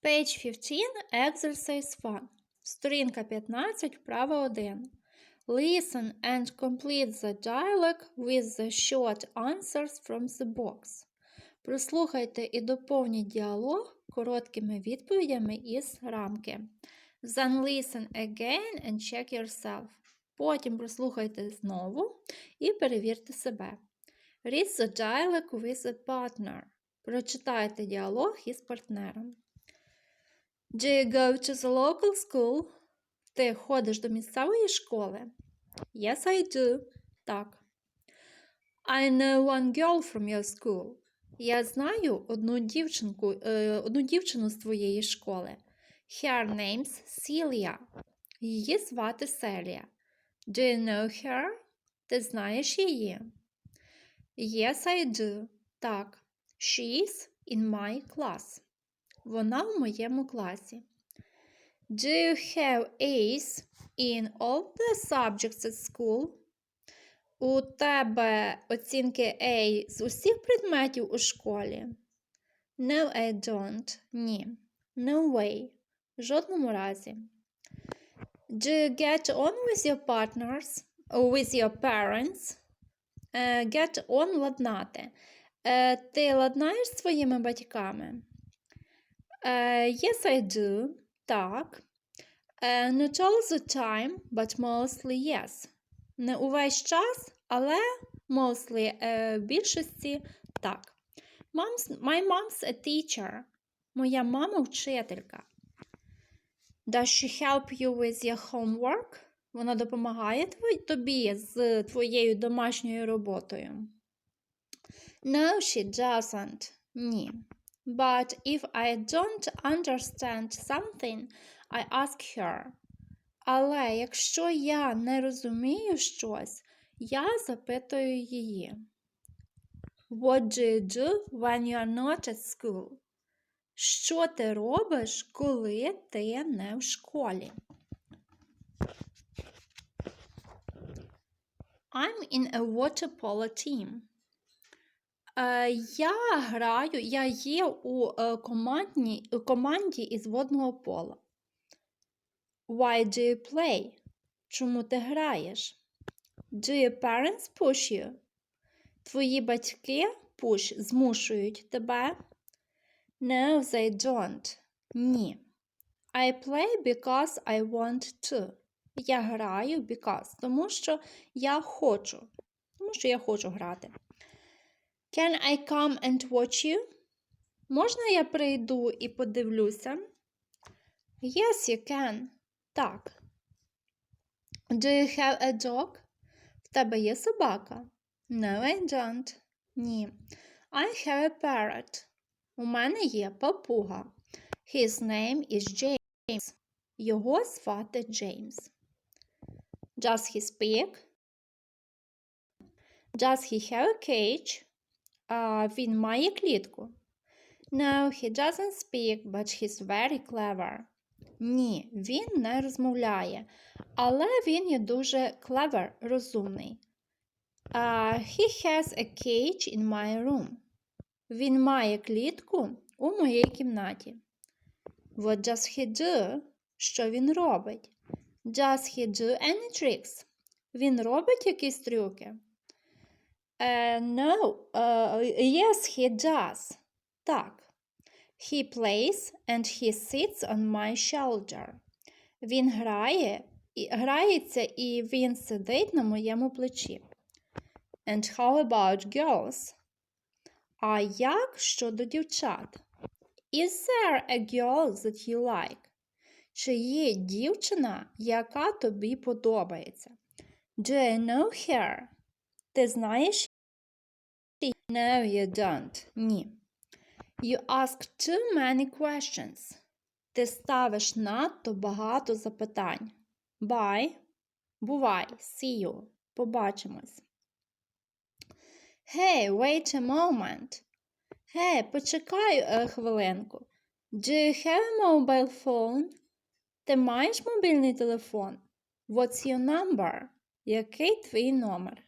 Page 15, exercise 1. Сторінка 15, вправа 1. Listen and complete the dialogue with the short answers from the box. Прослухайте і доповніть діалог короткими відповідями із рамки. Then listen again and check yourself. Потім прослухайте знову і перевірте себе. Read the dialogue with a partner. Прочитайте діалог із партнером. Do you go to the local school? Ти ходиш до місцевої школи? Yes, I do. Так. I know one girl from your school. Я знаю одну дівчинку, е, одну дівчину з твоєї школи. Her name's Celia. Її звати Селія. Do you know her? Ти знаєш її? Yes, I do. Так. She's in my class. Вона в моєму класі. Do you have A's in all the subjects at school? У тебе оцінки A з усіх предметів у школі? No, I don't. Ні. No way. В жодному разі. Do you get on with your partners? Or with your parents? Е, get on ладнати. Е, ти ладнаєш своїми батьками? Е, yes, I do. Так. Е, not all the time, but mostly yes. Не увесь час, але mostly е, в більшості так. Mom's, my mom's a teacher. Моя мама вчителька. Does she help you with your homework? Вона допомагає тобі з твоєю домашньою роботою. No, she doesn't. Ні. But if I don't understand something, I ask her. Але якщо я не розумію щось, я запитую її. What do you do when you are not at school? Що ти робиш, коли ти не в школі? I'm in a water polo team. Е, я граю, я є у е, командні, команді із водного пола. Why do you play? Чому ти граєш? Do your parents push you? Твої батьки push змушують тебе? No, they don't. Ні. I play because I want to. Я граю because, тому що я хочу. Тому що я хочу грати. Can I come and watch you? Можна я прийду і подивлюся? Yes, you can. Так. Do you have a dog? В тебе є собака? No, I don't. Ні. I have a parrot. У мене є папуга. His name is James. Його звати Джеймс. Does he speak? Does he have a cage? Він має клітку. No, he doesn't speak, but he's very clever. Ні, він не розмовляє, але він є дуже clever, розумний. А, he has a cage in my room. Він має клітку у моїй кімнаті. What does he do? Що він робить? Does he do any tricks? Він робить якісь трюки? Uh, no, uh, yes, he does. Так. He plays and he sits on my shoulder. Він грає, і, грається і він сидить на моєму плечі. And how about girls? А як щодо дівчат? Is there a girl that you like? Чи є дівчина, яка тобі подобається? Do you know her? Ти знаєш? No, you don't. Ні. You ask too many questions. Ти ставиш надто багато запитань. Bye. Бувай. See you. Побачимось. Hey, wait a moment. Гей, почекай е, хвилинку. Do you have a mobile phone? Ти маєш мобільний телефон? What's your number? Який твій номер?